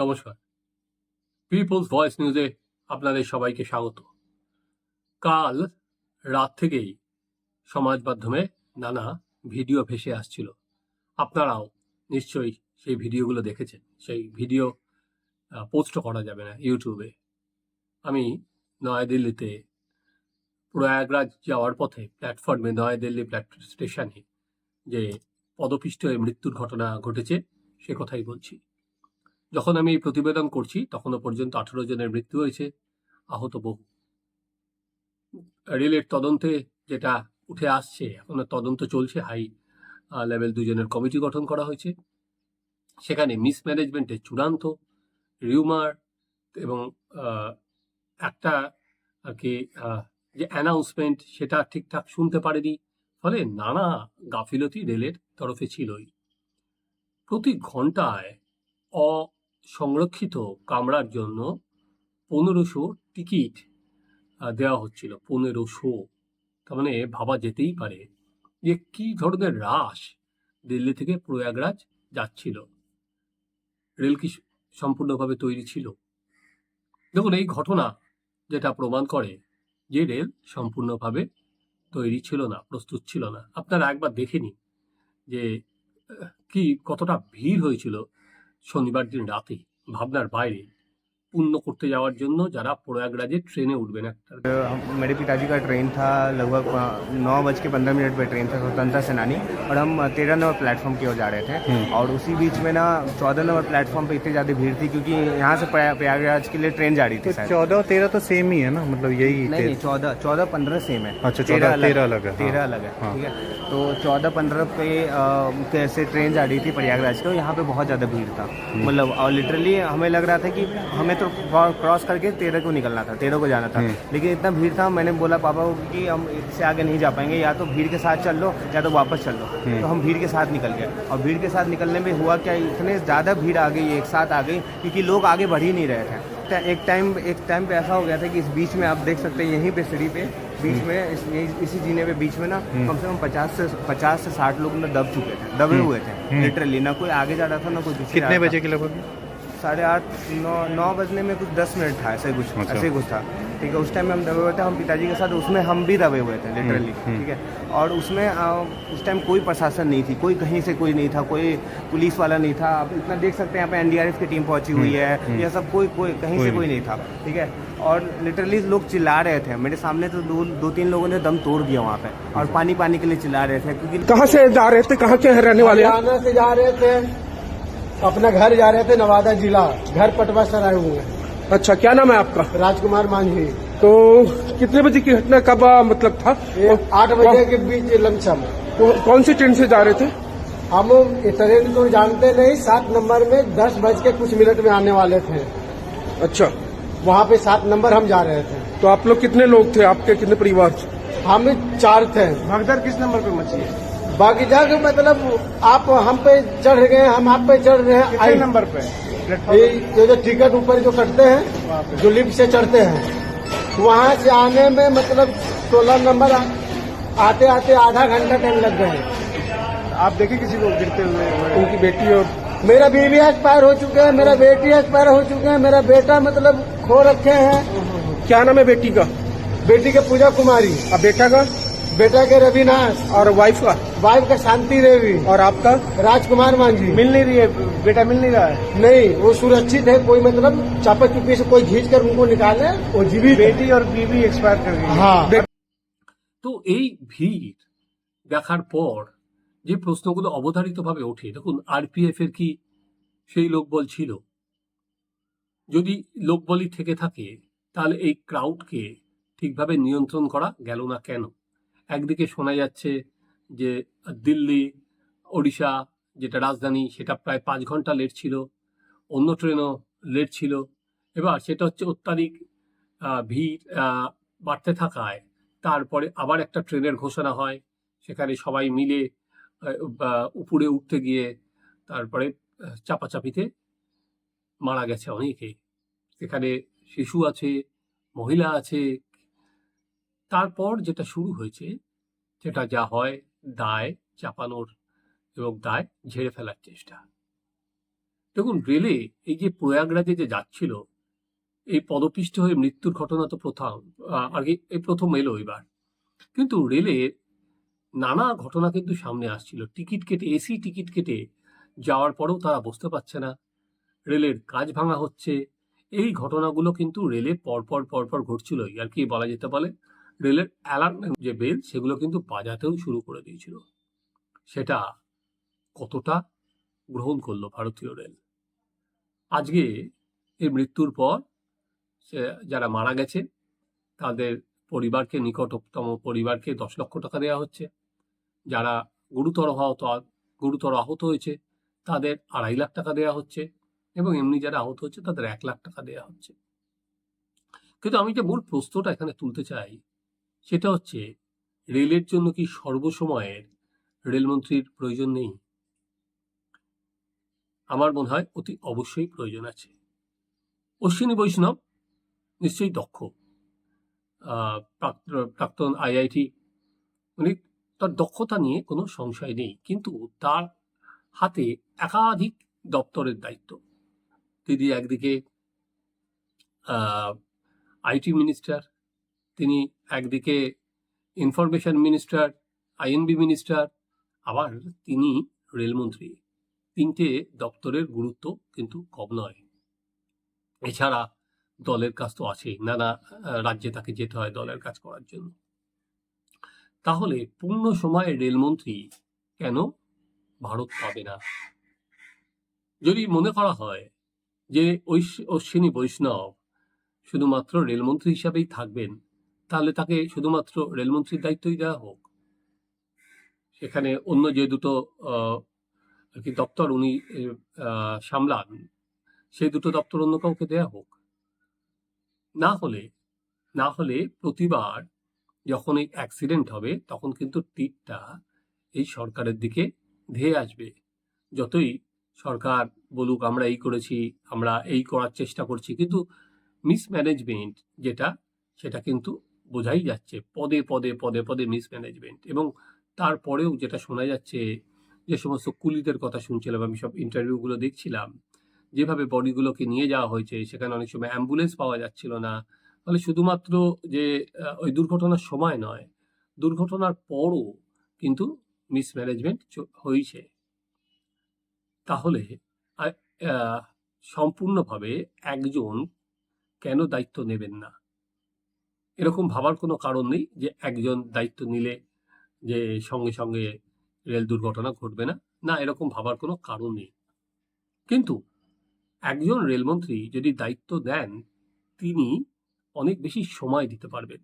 নমস্কার। People's voice নিউজে আপনাদের সবাইকে স্বাগত। কাল রাত থেকেই সমাজ মাধ্যমে নানা ভিডিও ভেসে আসছিল। আপনারাও নিশ্চয়ই সেই ভিডিওগুলো দেখেছেন। সেই ভিডিও পোস্ট করা যাবে না ইউটিউবে আমি নয়াদিল্লিতে প্রয়াগরাজ যাওয়ার পথে প্ল্যাটফর্মে নয়াদিল্লি প্ল্যাট স্টেশনে যে পদপিষ্ট হয়ে মৃত্যুর ঘটনা ঘটেছে, সে কথাই বলছি। যখন আমি এই প্রতিবেদন করছি তখনও পর্যন্ত আঠারো জনের মৃত্যু হয়েছে। আহত বহু। রেলের তদন্তে যেটা উঠে আসছে, এখনও তদন্ত চলছে। হাই লেভেল দুজনের কমিটি গঠন করা হয়েছে। সেখানে মিসম্যানেজমেন্টের চূড়ান্ত রিউমার এবং একটা আর কি যে অ্যানাউন্সমেন্ট সেটা ঠিকঠাক শুনতে পারেনি। ফলে নানা গাফিলতি রেলের তরফে ছিলই। প্রতি ঘন্টায় অসংরক্ষিত কামরার জন্য পনেরোশো টিকিট দেওয়া হচ্ছিল, পনেরোশো। তার মানে ভাবা যেতেই পারে যে কি ধরনের হ্রাস দিল্লি থেকে প্রয়াগরাজ যাচ্ছিল। রেল কি সম্পূর্ণভাবে তৈরি ছিল? দেখুন, এই ঘটনা যেটা প্রমাণ করে যে রেল সম্পূর্ণভাবে তৈরি ছিল না, প্রস্তুত ছিল না। আপনারা একবার দেখে নিন যে কি কতটা ভিড় হয়েছিল। শনিবার দিন রাতে ভাবনার বাইরে পূর্ণ করতে যাওয়ার জন্য যারা প্রয়াগরাজে ট্রেনে উঠবেন একটা हम- मेरे पिताजी का ट्रेन था लगभग अ, नौ बज के पंद्रह मिनट पे ट्रेन था स्वतंत्रता सेनानी और हम तेरह नंबर प्लेटफॉर्म की ओर जा रहे थे और उसी बीच में ना चौदह नंबर प्लेटफॉर्म पे इतनी ज़्यादा भीड़ थी क्योंकि यहाँ से प्रया- प्रयागराज के लिए ट्रेन जा रही थी शायद चौदह और तेरह तो सेम ही है ना मतलब यही नहीं नहीं चौदह चौदह पंद्रह सेम है अच्छा, चौदह, तेरह अलग है, हाँ। तेरह अलग है हाँ। ठीक है तो चौदह पंद्रह पे अ, कैसे ट्रेन जा रही थी प्रयागराज तो यहाँ पे बहुत ज़्यादा भीड़ था हम्म। मतलब और लिटरली हमें लग रहा था कि हमें तो क्रॉस करके तेरह को निकलना था तेरह को जाना था हम्म। लेकिन इतना भीड़ था मैंने बोला पापा को कि हम इससे आगे नहीं जा पाएँगे या तो भीड़ के साथ चल लो या तो वापस चल लो हम्म। तो हम भीड़ के साथ निकल गए और भीड़ के साथ निकलने में हुआ क्या इतने ज़्यादा भीड़ आ गई एक साथ आ गई क्योंकि लोग आगे बढ़ ही नहीं रहे थे एक टाइम एक टाइम पे ऐसा हो गया था कि इस बीच में आप देख सकते हैं यहीं पे सीढ़ी पे बीच में इस, इसी जीने पे बीच में ना कम से कम पचास से पचास से साठ लोग ना दब चुके थे दबे हम्म। हुए थे हम्म। लिटरली ना कोई आगे जा रहा था ना कोई पीछे कितने बजे के लगभग साढ़े आठ नौ नौ बजने में कुछ दस मिनट था ऐसे कुछ अच्छा। ऐसे कुछ था। ठीक है उस टाइम में हम दबे हुए थे हम पिताजी के साथ उसमें हम भी दबे हुए थे लिटरली हम्म। ठीक है। और उसमें आ, उस टाइम कोई प्रशासन नहीं थी कोई कहीं से कोई नहीं था कोई पुलिस वाला नहीं था। आप इतना देख सकते हैं यहाँ पे एनडीआरएफ की टीम पहुँची हुई है यह सब कोई कोई कहीं से कोई नहीं था ठीक है। और लिटरली लोग चिल्ला रहे थे मेरे सामने तो दो दो तीन लोगों ने दम तोड़ दिया वहाँ पे और पानी पानी के लिए चिल्ला रहे थे क्योंकि कहाँ से जा रहे थे कहाँ के रहने वाले से जा रहे थे। अपना घर जा रहे थे नवादा जिला घर पटवा सर आए हुए। हैं अच्छा क्या नाम है आपका? राजकुमार मांझी। तो कितने बजे की घटना कब मतलब था? आठ बजे के बीच लमसम। कौन- कौन सी ट्रेन से जा रहे थे? हम ट्रेन को जानते नहीं सात नंबर में दस बज के कुछ मिनट में आने वाले थे। अच्छा। वहाँ पे सात नंबर हम जा रहे थे। तो आप लोग कितने लोग थे? आपके कितने परिवार हम चार थे। भगदड़ किस नंबर पे मची है? बाकी जाके मतलब आप हम पे चढ़ गए हम आप पे चढ़ रहे हैं। आई- नंबर पे? ये ये जो टिकट ऊपर जो कटते हैं जो लिफ्ट से चढ़ते हैं वहाँ से आने में मतलब सोलह नंबर आते आते आधा घंटा टाइम लग गए। आप देखे किसी को गिरते हुए? उनकी बेटी और मेरा बीवी एक्सपायर हो चुके हैं मेरा बेटी एक्सपायर हो चुके हैं मेरा बेटा मतलब खो रखे हैं। क्या नाम है बेटी का? बेटी के पूजा कुमारी। और बेटा का? बेटा के रविनाश और वाइफ का वाइफ का शांति देवी और आपका राजकुमार मांझी मिल नहीं रही है बेटा मिल नहीं रहा है नहीं वो सुरक्षित है कोई मतलब चापा चुपी से कोई खींच कर उनको निकाले वो जीवित है। बेटी और बीवी एक्सपायर कर गई हाँ তো এই ভিড় দেখার পর যে প্রশ্নগুলো অবধারিতভাবে ওঠে দেখুন আরপিএফ এর কি সেই লোকবল ছিল যদি লোকবলই থেকে থাকে তাহলে এই ক্রাউডকে ঠিকভাবে নিয়ন্ত্রণ করা গেল না কেন একদিকে শোনা যাচ্ছে যে দিল্লি, ওড়িশা যেটা রাজধানী, সেটা প্রায় পাঁচ ঘণ্টা লেট ছিল। অন্য ট্রেনও লেট ছিল। এবার সেটা হচ্ছে অত্যাধিক ভিড় বাড়তে থাকায়। তারপরে আবার একটা ট্রেনের ঘোষণা হয়। সেখানে সবাই মিলে উপরে উঠতে গিয়ে তারপরে চাপাচাপিতে মারা গেছে অনেকে সেখানে শিশু আছে, মহিলা আছে তারপর যেটা শুরু হয়েছে, সেটা যা হয় দায় চাপানোর এবং দায় ঝেড়ে ফেলার চেষ্টা। দেখুন, রেলে এই যে প্রয়াগরাজে যে যাচ্ছিল, এই পদপিষ্ট হয়ে মৃত্যুর ঘটনা তো প্রথম আর কি, এই প্রথম এলো এবার। কিন্তু রেলে নানা ঘটনা কিন্তু সামনে আসছিল। টিকিট কেটে এসি টিকিট কেটে যাওয়ার পরেও তারা বুঝতে পারছে না। রেলের কাজ ভাঙা হচ্ছে। এই ঘটনাগুলো কিন্তু রেলে পরপর পরপর ঘটছিলই, আর কি বলা যেতে পারে রেলের অ্যালার্ম যে বেল সেগুলো কিন্তু বাজাতেও শুরু করে দিয়েছিল। সেটা কতটা গ্রহণ করল ভারতীয় রেল? আজকে এই মৃত্যুর পর যারা মারা গেছে, তাদের পরিবারকে, নিকটতম পরিবারকে দশ লক্ষ টাকা দেওয়া হচ্ছে। যারা গুরুতর আহত গুরুতর আহত হয়েছে, তাদের আড়াই লাখ টাকা দেওয়া হচ্ছে এবং এমনি যারা আহত হচ্ছে, তাদের এক লাখ টাকা দেওয়া হচ্ছে। কিন্তু আমি যে মূল প্রশ্নটা এখানে তুলতে চাই সেটা হচ্ছে, রেলের জন্য কি সর্বসময়ের রেলমন্ত্রীর প্রয়োজন নেই? আমার মনে হয় অতি অবশ্যই প্রয়োজন আছে। অশ্বিনী বৈষ্ণব নিশ্চয়ই দক্ষ। প্রাক্তন আইআইটি, উনি তার দক্ষতা নিয়ে কোনো সংশয় নেই, কিন্তু তার হাতে একাধিক দপ্তরের দায়িত্ব। তিনি একদিকে আইটি মিনিস্টার তিনি একদিকে ইনফরমেশন মিনিস্টার আইএনবি মিনিস্টার আবার তিনি রেলমন্ত্রী। তিনটে দপ্তরের গুরুত্ব কিন্তু কম নয়। এছাড়া দলের কাজ তো আছেই, নানা রাজ্যে তাকে যেতে হয় দলের কাজ করার জন্য। তাহলে পূর্ণ সময়ে রেলমন্ত্রী কেন ভারত পাবে না? যদি মনে করা হয় যে অশ্বিনী বৈষ্ণব শুধুমাত্র রেলমন্ত্রী হিসাবেই থাকবেন তাহলে তাকে শুধুমাত্র রেলমন্ত্রীর দায়িত্বই দেওয়া হোক। সেখানে অন্য যে দুটো আর কি দপ্তর উনি সামলান, সেই দুটো দপ্তর অন্য কাউকে দেয়া হোক। না হলে না হলে প্রতিবার যখন এই অ্যাক্সিডেন্ট হবে, তখন কিন্তু টিটটা এই সরকারের দিকে ধেয়ে আসবে। যতই সরকার বলুক, আমরা এই করেছি, আমরা এই করার চেষ্টা করছি, কিন্তু মিসম্যানেজমেন্ট যেটা, সেটা কিন্তু বোঝাই যাচ্ছে পদে পদে পদে পদে মিসম্যানেজমেন্ট এবং তারপরেও যেটা শোনা যাচ্ছে যে সমস্ত কুলিদের কথা শুনছিলাম, আমি সব ইন্টারভিউগুলো দেখছিলাম, যেভাবে বডিগুলোকে নিয়ে যাওয়া হয়েছে, সেখানে অনেক সময় অ্যাম্বুলেন্স পাওয়া যাচ্ছিল না। ফলে শুধুমাত্র যে ওই দুর্ঘটনার সময় নয়, দুর্ঘটনার পরও কিন্তু মিসম্যানেজমেন্ট হয়েছে। তাহলে সম্পূর্ণভাবে একজন কেন দায়িত্ব নেবেন না? এরকম ভাবার কোনো কারণ নেই যে একজন দায়িত্ব নিলে যে সঙ্গে সঙ্গে রেল দুর্ঘটনা ঘটবে না। না, এরকম ভাবার কোনো কারণ নেই। কিন্তু একজন রেলমন্ত্রী যদি দায়িত্ব দেন, তিনি অনেক বেশি সময় দিতে পারবেন।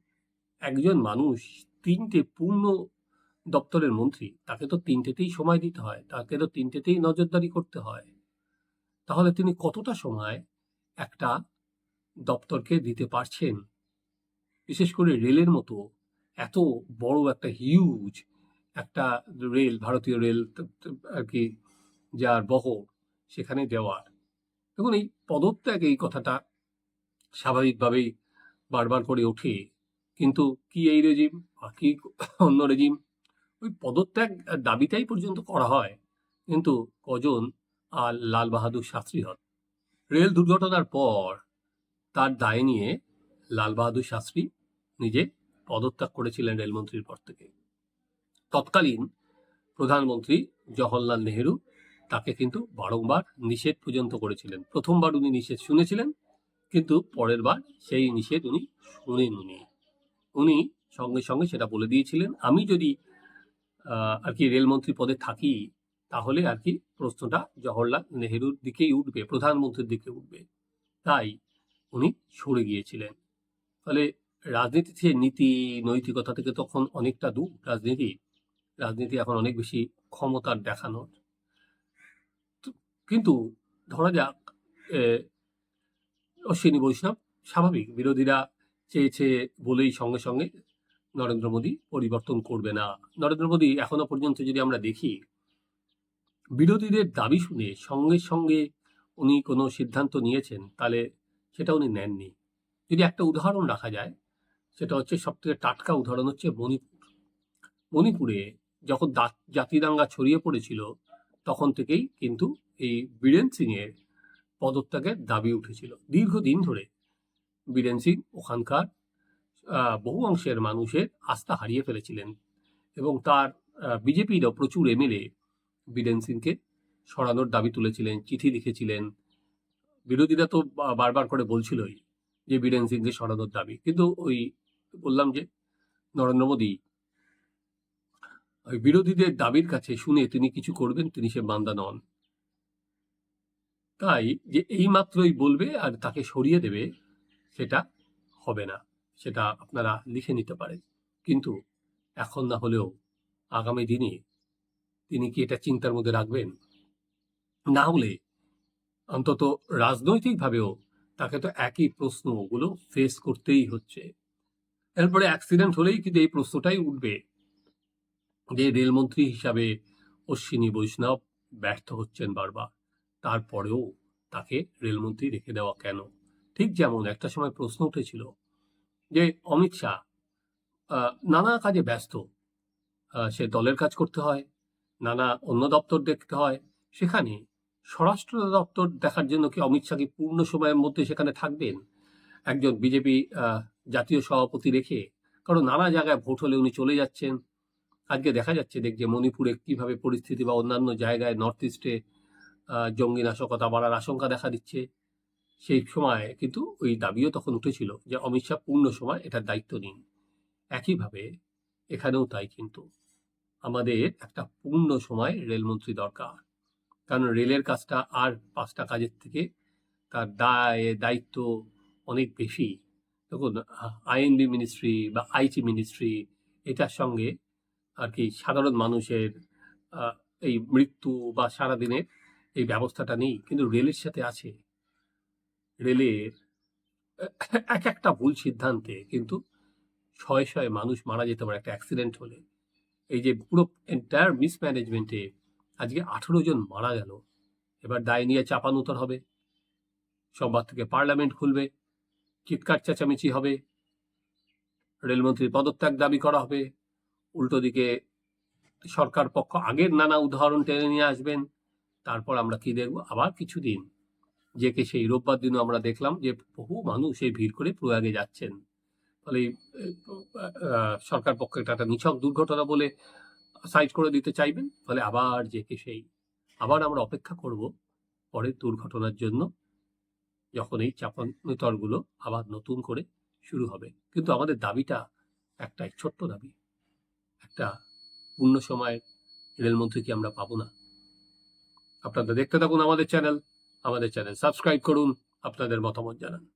একজন মানুষ তিনটে পূর্ণ দপ্তরের মন্ত্রী, তাকে তো তিনটেতেই সময় দিতে হয়, তাকে তো তিনটেতেই নজরদারি করতে হয়। তাহলে তিনি কতটা সময় একটা দপ্তরকে দিতে পারছেন? বিশেষ করে রেলের মতো এত বড় একটা হিউজ একটা রেল, ভারতীয় রেল আর কি যার বহর সেখানে দেওয়ার দেখুন, এই পদত্যাগ, এই কথাটা স্বাভাবিকভাবেই বারবার করে ওঠে। কিন্তু কি এই রেজিম কি অন্য রেজিম ওই পদত্যাগ দাবিটাই পর্যন্ত করা হয়। কিন্তু কজন? আর লাল বাহাদুর শাস্ত্রী হন। রেল দুর্ঘটনার পর তার দায় নিয়ে লাল বাহাদুর শাস্ত্রী নিজে পদত্যাগ করেছিলেন রেলমন্ত্রীর পর থেকে। তৎকালীন প্রধানমন্ত্রী জওহরলাল নেহেরু তাকে কিন্তু বারংবার নিষেধ পর্যন্ত করেছিলেন। প্রথমবার উনি নিষেধ শুনেছিলেন, কিন্তু পরের বার সেই নিষেধ উনি শুনেননি। উনি উনি সঙ্গে সঙ্গে সেটা বলে দিয়েছিলেন, আমি যদি আর কি রেলমন্ত্রী পদে থাকি, তাহলে আর কি প্রশ্নটা জওহরলাল নেহেরুর দিকেই উঠবে, প্রধানমন্ত্রীর দিকে উঠবে। তাই উনি সরে গিয়েছিলেন। ফলে রাজনীতি থেকে নীতি, নৈতিকতা থেকে তখন অনেকটা দূর। রাজনীতি রাজনীতি এখন অনেক বেশি ক্ষমতার দেখানোর। কিন্তু ধরা যাক অশ্বিনী বৈষ্ণব স্বাভাবিক, বিরোধীরা চেয়েছে বলেই সঙ্গে সঙ্গে নরেন্দ্র মোদী পরিবর্তন করবে না। নরেন্দ্র মোদী এখনও পর্যন্ত যদি আমরা দেখি, বিরোধীদের দাবি শুনে সঙ্গে সঙ্গে উনি কোনো সিদ্ধান্ত নিয়েছেন, তাহলে সেটা উনি নেননি। যদি একটা উদাহরণ রাখা যায় সেটা হচ্ছে সব থেকে টাটকা উদাহরণ হচ্ছে মণিপুর। মণিপুরে যখন জাতিদাঙ্গা ছড়িয়ে পড়েছিল, তখন থেকেই কিন্তু এই বীরেন সিং এর পদত্যাগের দাবি উঠেছিল। দীর্ঘদিন ধরে বীরেন সিং ওখানকার বহু অংশের মানুষের আস্থা হারিয়ে ফেলেছিলেন এবং তার বিজেপিরও প্রচুর এমএলএ বীরেন সিংকে সরানোর দাবি তুলেছিলেন, চিঠি লিখেছিলেন। বিরোধীরা তো বারবার করে বলছিলই যে বীরেন সিংকে সরানোর দাবি। কিন্তু ওই বললাম যে, নরেন্দ্র মোদী বিরোধীদের দাবির কাছে শুনে তিনি কিছু করবেন, তিনি সে বান্দা নন। তাই যে এই মাত্রই বলবে আর তাকে সরিয়ে দেবে, সেটা হবে না। সেটা আপনারা লিখে নিতে পারেন। কিন্তু এখন না হলেও আগামী দিনে তিনি কি এটা চিন্তার মধ্যে রাখবেন? না হলে অন্তত রাজনৈতিকভাবেও তাকে তো একই প্রশ্নগুলো ফেস করতেই হচ্ছে। এরপরে অ্যাক্সিডেন্ট হলেই কিন্তু এই প্রশ্নটাই উঠবে যে রেলমন্ত্রী হিসাবে অশ্বিনী বৈষ্ণব ব্যর্থ হচ্ছেন বারবার। তারপরেও তাকে রেলমন্ত্রী রেখে দেওয়া কেন? ঠিক যেমন একটা সময় প্রশ্ন উঠেছিল যে অমিত শাহ নানা কাজে ব্যস্ত। সে দলের কাজ করতে হয়, নানা অন্য দপ্তর দেখতে হয়। সেখানে স্বরাষ্ট্র দপ্তর দেখার জন্য কি অমিত শাহ কি পূর্ণ সময়ের মধ্যে সেখানে থাকবেন? একজন বিজেপি জাতীয় সভাপতি রেখে কারণ নানা জায়গায় ভোট হলে উনি চলে যাচ্ছেন। আজকে দেখা যাচ্ছে দেখ যে মণিপুরে কীভাবে পরিস্থিতি বা অন্যান্য জায়গায় নর্থ ইস্টে জঙ্গি নাশকতা বাড়ার আশঙ্কা দেখা দিচ্ছে। সেই সময় কিন্তু ওই দাবিও তখন উঠেছিল যে অমিত শাহ পূর্ণ সময় এটার দায়িত্ব নিন। একইভাবে এখানেও তাই কিন্তু। আমাদের একটা পূর্ণ সময় রেলমন্ত্রী দরকার। কারণ রেলের কাজটা আর পাঁচটা কাজের থেকে তার দায়, দায়িত্ব অনেক বেশি। দেখুন আইএনবি মিনিস্ট্রি বা আইটি মিনিস্ট্রি এটার সঙ্গে আর কি সাধারণ মানুষের এই মৃত্যু বা সারাদিনের এই ব্যবস্থাটা নেই, কিন্তু রেলের সাথে আছে। রেলের এক একটা ভুল সিদ্ধান্তে কিন্তু শয়ে শয়ে মানুষ মারা যেতে পারে, একটা অ্যাক্সিডেন্ট হলে। এই যে পুরো এন্টায়ার মিসম্যানেজমেন্টে আজকে আঠেরো জন মারা গেল, এবার দায় নিয়ে চাপানুতর হবে। সোমবার থেকে পার্লামেন্ট খুলবে। চিৎকার চেঁচামেচি হবে। রেলমন্ত্রীর পদত্যাগ দাবি করা হবে। উল্টো দিকে সরকার পক্ষ আগের নানা উদাহরণ টেনে নিয়ে আসবেন। তারপর আমরা কি দেখব? আবার কিছুদিন। যে কে সেই রোববার দিনও আমরা দেখলাম যে বহু মানুষ এই ভিড় করে প্রয়াগে যাচ্ছেন। ফলে সরকার পক্ষ এটা একটা নিছক দুর্ঘটনা বলে সাইড করে দিতে চাইবেন। ফলে আবার যে কে সেই, আবার আমরা অপেক্ষা করব পরের দুর্ঘটনার জন্য। যখন এই চাপানুতরগুলো আবার নতুন করে শুরু হবে। কিন্তু আমাদের দাবিটা একটাই, ছোট্ট দাবি। একটা পূর্ণ সময়ের রেলমন্ত্রী কি আমরা পাবো না। আপনারা দেখতে থাকুন আমাদের চ্যানেল। আমাদের চ্যানেল সাবস্ক্রাইব করুন। আপনাদের মতামত জানান।